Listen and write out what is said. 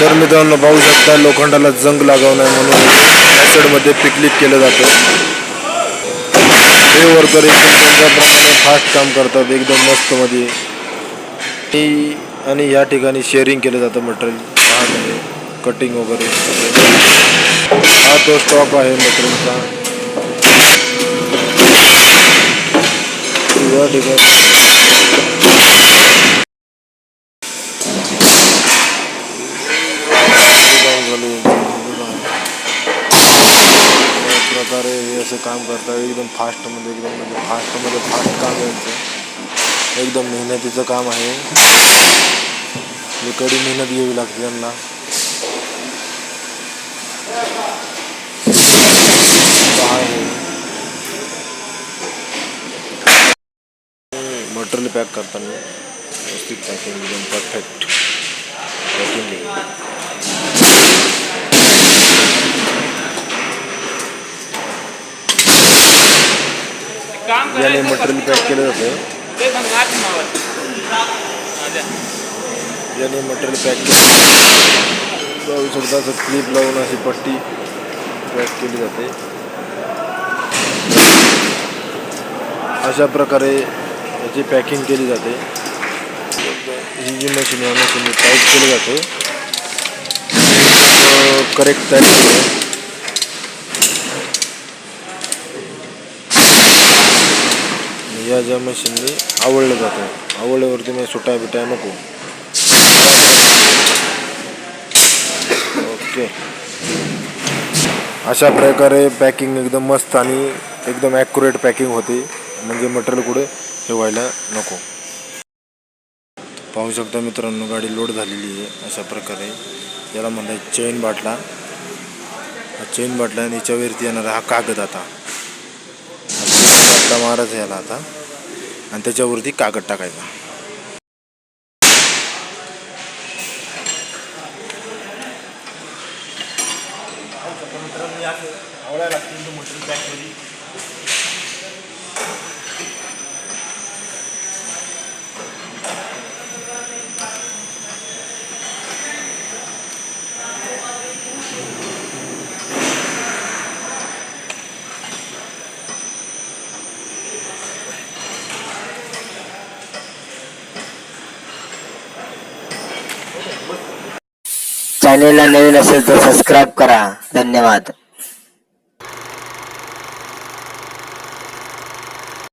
तर मित्रांनो पाहू शकता लोखंडाला जंग लागू नये म्हणून ॲसिडमध्ये पिकलिक केलं जातं. हे वर्कर एकदम त्यांच्या फास्ट काम करतात एकदम मस्त मध्ये आणि- या ठिकाणी शेअरिंग केलं जातं मटेरियल आहे कटिंग वगैरे. हा तो स्टॉक आहे मटेरियलचा या ठिकाणी प्रकारे काम करतात एकदम फास्टमध्ये एकदम म्हणजे फास्टमध्ये फास्ट काम यांचं एकदम मेहनतीचं काम आहे. कडी मेहनत घ्यावी लागते त्यांना. मटेरियल पॅक करताना व्यवस्थित पॅकिंग एकदम परफेक्ट पॅकिंग याने मटेरियल पॅक केलं जातं. याने मटेरियल पॅक केलं जाऊ शकता असं क्लिप लावून अशी पट्टी पॅक केली जाते. अशा प्रकारे याची पॅकिंग केली जाते. ही जी मशीन आहे मशीन टाईट केलं जातं. करेक्ट टाईट या ज्या मशीननी आवडलं जातं. आवडल्यावरती मी सुटाय बिट्या नको. ओके. अशा प्रकारे पॅकिंग एकदम मस्त आणि एकदम ॲक्युरेट पॅकिंग होते. म्हणजे मटेरियल कुठे हे व्हायला नको. पाहू शकता मित्रांनो गाडी लोड झालेली आहे. अशा प्रकारे याला म्हणतात चेन बाटला. हा चेन बाटला आणि याच्यावरती येणारा हा कागद आता. बाटला मारायचा याला आता. आणि त्याच्यावरती कागद टाकायचा. चॅनेलला नवीन असेल तर सबस्क्राईब करा. धन्यवाद.